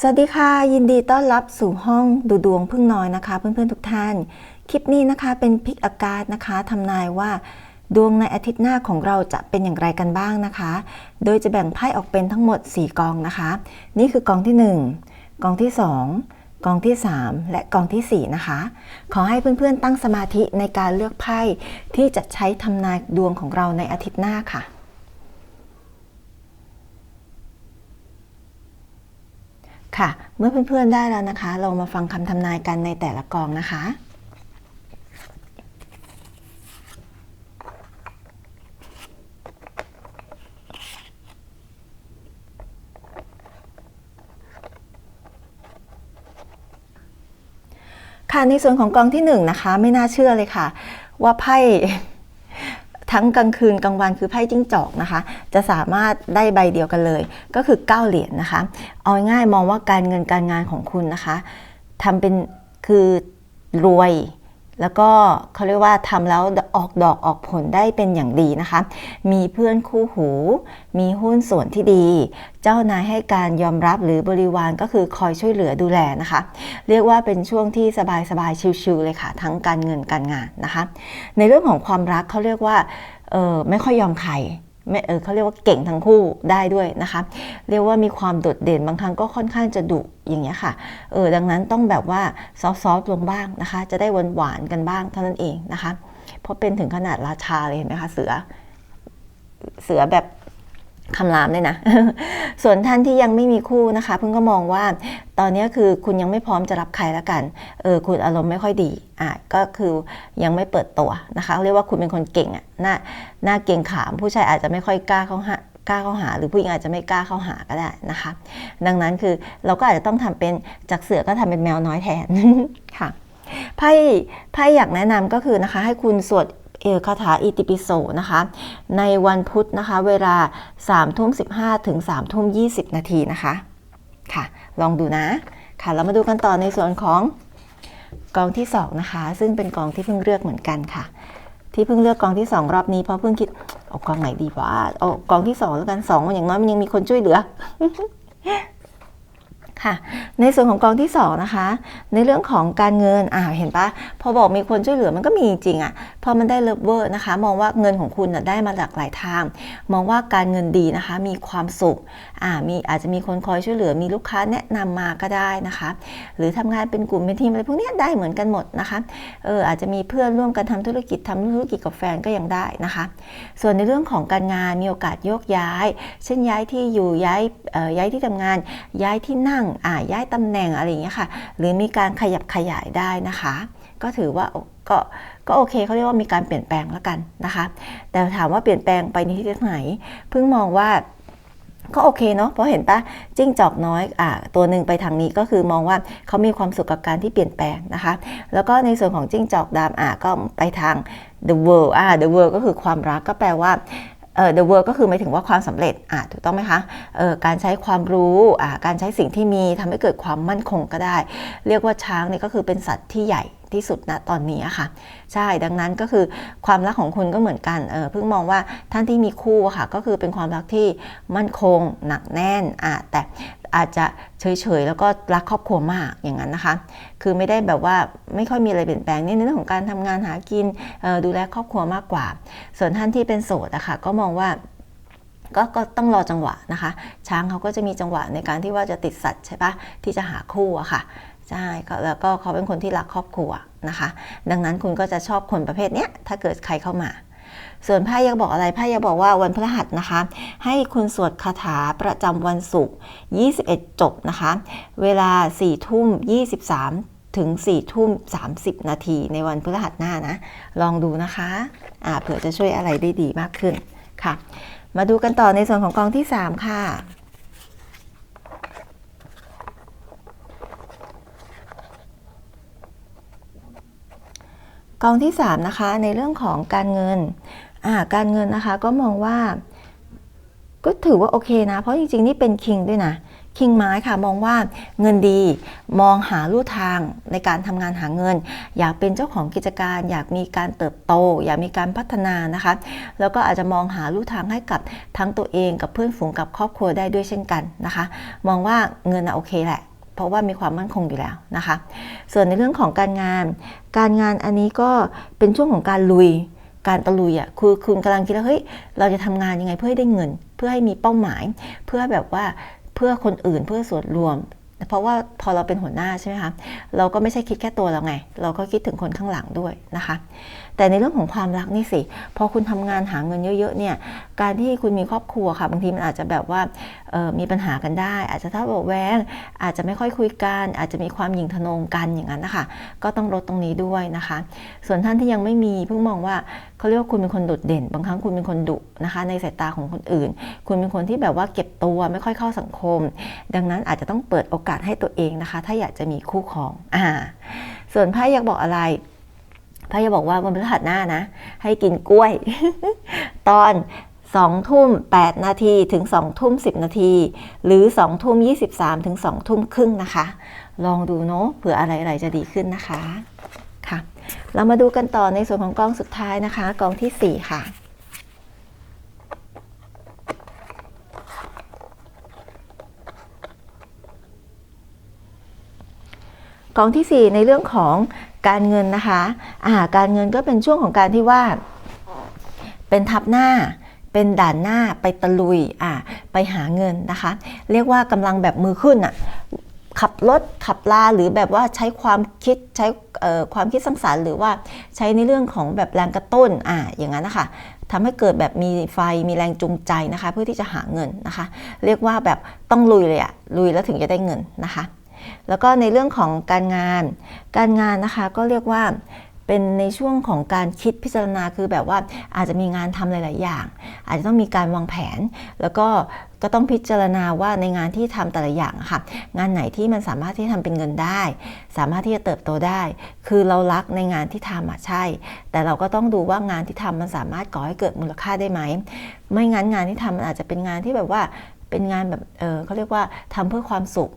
สวัสดีค่ะ ยินดีต้อนรับสู่ห้องดูดวงพึ่งน้อยนะคะ เพื่อนๆทุกท่าน คลิปนี้นะคะเป็นพิกอากาศนะคะทำนายว่า ดวงในอาทิตย์หน้าของเราจะเป็นอย่างไรกันบ้างนะคะ โดยจะแบ่งไพ่ออกเป็นทั้งหมด 4 กองนะคะ นี่คือกองที่ 1 กองที่ 2 กองที่ 3 และกองทีสี่4 นะคะ ขอให้เพื่อนๆตั้งสมาธิในการเลือกไพ่ที่จะใช้ทำนายดวงของเราในอาทิตย์หน้าค่ะ ค่ะ เมื่อเพื่อนๆได้แล้วนะคะ เรามาฟังคำทำนายกันในแต่ละกองนะคะ ค่ะในส่วนของกองที่หนึ่งนะคะ ไม่น่าเชื่อเลยค่ะ ว่าไพ่ ทั้งกลางคืนกลางวันคือไพ่จิ้งจอกนะคะ จะสามารถได้ใบเดียวกันเลย ก็คือ 9 เหรียญนนะคะ เอาง่ายมองว่าการเงินการงานของคุณนะคะทำเป็นคือรวย แล้วก็เขาเรียกว่าทำแล้วออกดอกออกผลได้เป็นอย่างดีนะคะ มีเพื่อนคู่หู มีหุ้นส่วนที่ดี เจ้านายให้การยอมรับหรือบริวารก็คือคอยช่วยเหลือดูแลนะคะ เรียกว่าเป็นช่วงที่สบายๆชิลๆเลยค่ะ ทั้งการเงินการงานนะคะ ในเรื่องของความรักเขาเรียกว่าไม่ค่อยยอมใคร เออเขาเรียกว่าเก่งทั้งคู่ได้ด้วยนะคะ เรียกว่ามีความโดดเด่นบางครั้งก็ค่อนข้างจะดุอย่างเงี้ยค่ะเออดังนั้นต้องแบบว่าซอฟต์ๆลงบ้างนะคะ จะได้หวานหวานกันบ้างเท่านั้นเองนะคะ เพราะเป็นถึงขนาดราชาเลยเห็นไหมคะเสือ เสือแบบ คำรามเลยนะ ส่วนท่านที่ยังไม่มีคู่นะคะ เพิ่งก็มองว่าตอนนี้คือคุณยังไม่พร้อมจะรับใครแล้วกันเออคุณอารมณ์ไม่ค่อยดีอะก็คือยังไม่เปิดตัวนะคะเรียกว่าคุณเป็นคนเก่งอะหน้าหน้าเก่งขาม ผู้ชายอาจจะไม่ค่อยกล้าเข้าหากล้าเข้าหา หรือผู้หญิงอาจจะไม่กล้าเข้าหาก็ได้นะคะ ดังนั้นคือเราก็อาจจะต้องทำเป็นจากเสือก็ทำเป็นแมวน้อยแทนค่ะไพ่ไพ่อยากแนะนำก็คือนะคะ ให้คุณสวด คาถาอิติปิโสนะคะ ในวันพุธนะคะ เวลา3ทุ่ม15 ถึง3ทุ่ม20 นาทีนะคะ ค่ะ ลองดูนะ ค่ะ เรามาดูกันต่อในส่วนของกองที่ 2 นะคะ ซึ่งเป็นกองที่เพิ่งเลือกเหมือนกันค่ะ ที่เพิ่งเลือกกองที่ 2 รอบนี้เพราะเพิ่งคิดเอากองไหนดีวะเอากองที่ 2 แล้วกัน2มันอย่างน้อยมันยังมีคนช่วยเหลือ ค่ะ ในส่วนของกองที่2นะคะ ในเรื่องของการเงินอ่าเห็นปะพอบอกมีคนช่วยเหลือมันก็มีจริงๆอะ่ะ พอมันได้เลิฟเวอร์นะคะ มองว่าเงินของคุณนะได้มาหลากหลายทาง มองว่าการเงินดีนะคะ มีความสุขอ่ามีอาจจะมีคนคอยช่วยเหลือมีลูกค้าแนะนำมาก็ได้นะคะ หรือทำงานเป็นกลุ่มเป็นทีมอะไรพวกนี้ได้เหมือนกันหมดนะคะเอออาจจะมีเพื่อนร่วมกันทำธุรกิจทำธุรกิจกับแฟนก็ยังได้นะคะ ส่วนในเรื่องของการงานมีโอกาสโยกย้าย เช่นย้ายที่อยู่ย้ายย้ายที่ทำงานย้ายที่นั่งอ่าย้ายตำแหน่งอะไรอย่างเงี้ยค่ะ หรือมีการขยับขยายได้นะคะ ก็ถือว่าก็ก็โอเคเขาเรียกว่ามีการเปลี่ยนแปลงแล้วกันนะคะ แต่ถามว่าเปลี่ยนแปลงไปในที่ไหน เพิ่งมองว่าก็โอเคเนาะเพราะเห็นปะจิ้งจอกน้อยอ่าตัวหนึ่งไปทางนี้ก็คือมองว่าเขามีความสุขกับการที่เปลี่ยนแปลงนะคะ แล้วก็ในส่วนของจิ้งจอกดำอ่าก็ไปทาง the world อ่า the world ก็คือความรักก็แปลว่า เอ่อ the world ก็คือหมายถึงว่าความสำเร็จอ่าถูกต้องไหมคะเอ่อการใช้ความรู้อ่าการใช้สิ่งที่มีทำให้เกิดความมั่นคงก็ได้ เรียกว่าช้างเนี่ยก็คือเป็นสัตว์ที่ใหญ่ ที่สุดณตอนนี้อะค่ะ ใช่ดังนั้นก็คือความรักของคุณก็เหมือนกันเออเพิ่งมองว่าท่านที่มีคู่ค่ะ ก็คือเป็นความรักที่มั่นคงหนักแน่นอ่าแต่อาจจะเฉยๆ แล้วก็รักครอบครัวมากอย่างนั้นนะคะ คือไม่ได้แบบว่าไม่ค่อยมีอะไรเปลี่ยนแปลงในเรื่องของการทำงานหากินดูแลครอบครัวมากกว่า ส่วนท่านที่เป็นโสดอะค่ะก็มองว่ากก็ต้องรอจังหวะนะคะ ช้างเขาก็จะมีจังหวะในการที่ว่าจะติดสัตว์ใช่ปะที่จะหาคู่อะค่ะ ใช่ก็แล้วก็เขาเป็นคนที่รักครอบครัวนะคะ ดังนั้นคุณก็จะชอบคนประเภทเนี้ยถ้าเกิดใครเข้ามา ส่วนไพ่ยังบอกอะไรไพ่ยังบอกว่าวันพฤหัสนะคะ ให้คุณสวดคาถาประจำวันศุกร์21 จบนะคะ เวลา4ทุ่ม 23 ถึง4ทุ่ม 30 นาทีในวันพฤหัสหน้านะ ลองดูนะคะอ่าเผื่อจะช่วยอะไรได้ดีมากขึ้นค่ะ มาดูกันต่อในส่วนของกองที่ 3 ค่ะ กองที่ 3 นะคะ ในเรื่องของการเงินการเงินนะคะก็มองว่า ก็ถือว่าโอเคนะ เพราะจริงๆ นี่เป็นคิงด้วยนะคิงไม้ค่ะมองว่าเงินดีมองหาลู่ทางในการทำงานหาเงิน อยากเป็นเจ้าของกิจการ อยากมีการเติบโต อยากมีการพัฒนานะคะ แล้วก็อาจจะมองหาลู่ทางให้กับทั้งตัวเองกับเพื่อนฝูงกับครอบครัวได้ด้วยเช่นกันนะคะ มองว่าเงินอะโอเคแหละ เพราะว่ามีความมั่นคงอยู่แล้วนะคะ ส่วนในเรื่องของการงาน การงานอันนี้ก็เป็นช่วงของการลุย การตะลุยอะคือคุณกำลังคิดว่าเฮ้ยเราจะทำงานยังไงเพื่อให้ได้เงิน เพื่อให้มีเป้าหมาย เพื่อแบบว่าเพื่อคนอื่นเพื่อส่วนรวมเพราะว่าพอเราเป็นหัวหน้าใช่ไหมคะเราก็ไม่ใช่คิดแค่ตัวเราไง เราก็คิดถึงคนข้างหลังด้วยนะคะ แต่ในเรื่องของความรักนี่สิพอคุณทำงานหาเงินเยอะๆเนี่ยการที่คุณมีครอบครัวค่ะบางทีมันอาจจะแบบว่า มีปัญหากันได้ อาจจะทะเลาะแวงอาจจะไม่ค่อยคุยกันอาจจะมีความหยิ่งทะนงกันอย่างนั้นนะคะก็ต้องลดตรงนี้ด้วยนะคะ ส่วนท่านที่ยังไม่มีเพิ่งมองว่าเขาเรียกว่าคุณเป็นคนโดดเด่น บางครั้งคุณเป็นคนดุนะคะ ในสายตาของคนอื่น คุณเป็นคนที่แบบว่าเก็บตัวไม่ค่อยเข้าสังคม ดังนั้นอาจจะต้องเปิดโอกาสให้ตัวเองนะคะ ถ้าอยากจะมีคู่ครองอ่าส่วนไพ่อยากบอกอะไรพระยาบอกว่าวันพฤหัสหน้านะ ให้กินกล้วย ตอน 2 ทุ่ม 8 นาทีถึง 2 ทุ่ม 10 นาที หรือ 2 ทุ่ม 23 ถึง 2 ทุ่มครึ่งนะคะ ลองดูเนาะเผื่ออะไรๆจะดีขึ้นนะคะค่ะ เรามาดูกันต่อในส่วนของกองสุดท้ายนะคะ กองที่ 4 ค่ะกองที่ 4 ในเรื่องของการเงินนะคะ อ่า การเงินก็เป็นช่วงของการที่ว่า เป็นทับหน้า เป็นด่านหน้าไปตะลุยอ่าไปหาเงินนะคะ เรียกว่ากำลังแบบมือขึ้นอะขับรถขับลาหรือแบบว่าใช้ความคิดใช้ความคิดสร้างสรรค์หรือว่าใช้ในเรื่องของแบบแรงกระตุ้นอ่าอย่างนั้นนะคะทำให้เกิดแบบมีไฟมีแรงจูงใจนะคะ เพื่อที่จะหาเงินนะคะ เรียกว่าแบบต้องลุยเลยอะลุยแล้วถึงจะได้เงินนะคะ แล้วก็ในเรื่องของการงาน การงานนะคะก็เรียกว่า เป็นในช่วงของการคิดพิจารณาคือแบบว่าอาจจะมีงานทำหลาย ๆ อย่าง อาจจะต้องมีการวางแผน แล้วก็ก็ต้องพิจารณาว่าในงานที่ทำแต่ละอย่างค่ะ งานไหนที่มันสามารถที่ทำเป็นเงินได้ สามารถที่จะเติบโตได้ คือเรารักในงานที่ทำอะใช่ แต่เราก็ต้องดูว่างานที่ทำมันสามารถก่อให้เกิดมูลค่าได้ไหม ไม่งั้นงานที่ทำมันอาจจะเป็นงานที่แบบว่าเป็นงานแบบเออเขาเรียกว่าทำเพื่อความสุข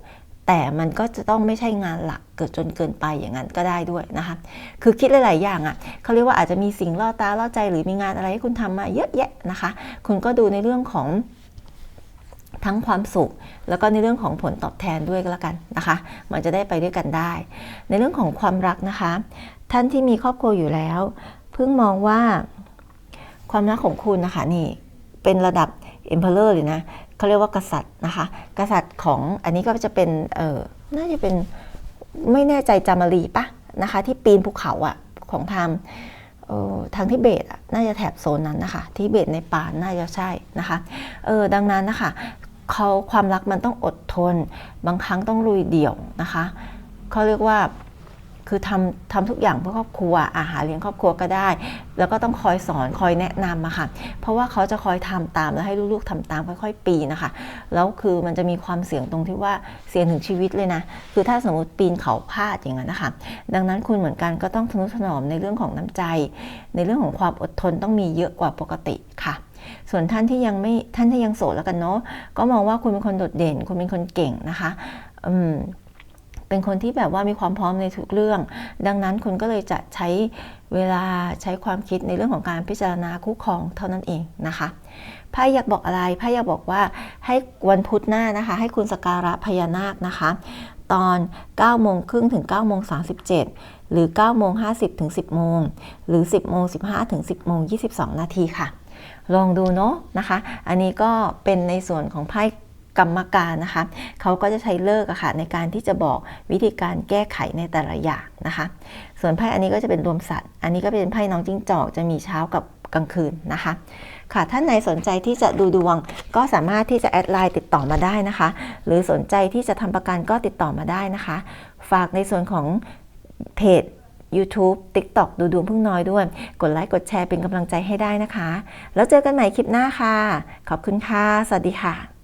แต่มันก็จะต้องไม่ใช่งานหลักเกิดจนเกินไปอย่างนั้นก็ได้ด้วยนะคะ คือคิดหลาย ๆ อย่างอะ่ะเขาเรียกว่าอาจจะมีสิ่งล่อตาล่อใจ หรือมีงานอะไรให้คุณทำมาเยอะแยะนะคะ คุณก็ดูในเรื่องของทั้งความสุข แล้วก็ในเรื่องของผลตอบแทนด้วยก็แล้วกันนะคะ มันจะได้ไปด้วยกันได้ ในเรื่องของความรักนะคะ ท่านที่มีครอบครัวอยู่แล้ว เพิ่งมองว่าความรักของคุณนะคะนี่เป็นระดับ emperor เลยนะ เขาเรียกว่ากษัตริย์นะคะ กษัตริย์ของอันนี้ก็จะเป็นเออน่าจะเป็นไม่แน่ใจจามารีปะนะคะ ที่ปีนภูเขาอะของทางทางทิเบตน่าจะแถบโซนนั้นนะคะทิเบตในป่าน่าจะใช่นะคะเออดังนั้นนะคะเขาความรักมันต้องอดทน บางครั้งต้องลุยเดี่ยวนะคะเขาเรียกว่า คือทำทำทุกอย่างเพื่อครอบครัวอาหารเลี้ยงครอบครัวก็ได้ แล้วก็ต้องคอยสอนคอยแนะนำอะค่ะ เพราะว่าเขาจะคอยทำตามแล้วให้ลูกๆทำตามค่อยๆ ปีนะคะ แล้วคือมันจะมีความเสี่ยงตรงที่ว่าเสี่ยงถึงชีวิตเลยนะ คือถ้าสมมติปีนเขาพลาดอย่างนั้นนะคะ ดังนั้นคุณเหมือนกันก็ต้องทนุถนอมในเรื่องของน้ำใจ ในเรื่องของความอดทนต้องมีเยอะกว่าปกติค่ะส่วนท่านที่ยังไม่ท่านที่ยังโสดแล้วกันเนาะก็มองว่าคุณเป็นคนโดดเด่น คุณเป็นคนเก่งนะคะ อืม เป็นคนที่แบบว่ามีความพร้อมในทุกเรื่อง ดังนั้นคุณก็เลยจะใช้เวลาใช้ความคิดในเรื่องของการพิจารณาคู่ครองเท่านั้นเองนะคะไพ่อยากบอกอะไรไพ่อยากบอกว่าให้วันพุธหน้านะคะ ให้คุณสการะพญานาคนะคะ ตอน9โมงครึ่งถึง9โมง37 หรือ9โมง50ถึง10โมงหรือ 10โมง15ถึง10โมง22 นาทีค่ะ ลองดูเนาะนะคะ อันนี้ก็เป็นในส่วนของไพ่ กรรมการนะคะเขาก็จะใช้เลิกอะค่ะในการที่จะบอกวิธีการแก้ไขในแต่ละอย่างนะคะ ส่วนไพ่อันนี้ก็จะเป็นรวมสัตว์ อันนี้ก็เป็นไพ่น้องจิ้งจอกจะมีเช้ากับกลางคืนนะคะ ค่ะท่านไหนสนใจที่จะดูดวงก็สามารถที่จะแอดไลน์ติดต่อมาได้นะคะ หรือสนใจที่จะทำประกันก็ติดต่อมาได้นะคะ ฝากในส่วนของเพจ YouTube TikTok ดูดวงพึ่งน้อยด้วย กดไลค์กดแชร์เป็นกำลังใจให้ได้นะคะ แล้วเจอกันใหม่คลิปหน้าค่ะ ขอบคุณค่ะ สวัสดีค่ะ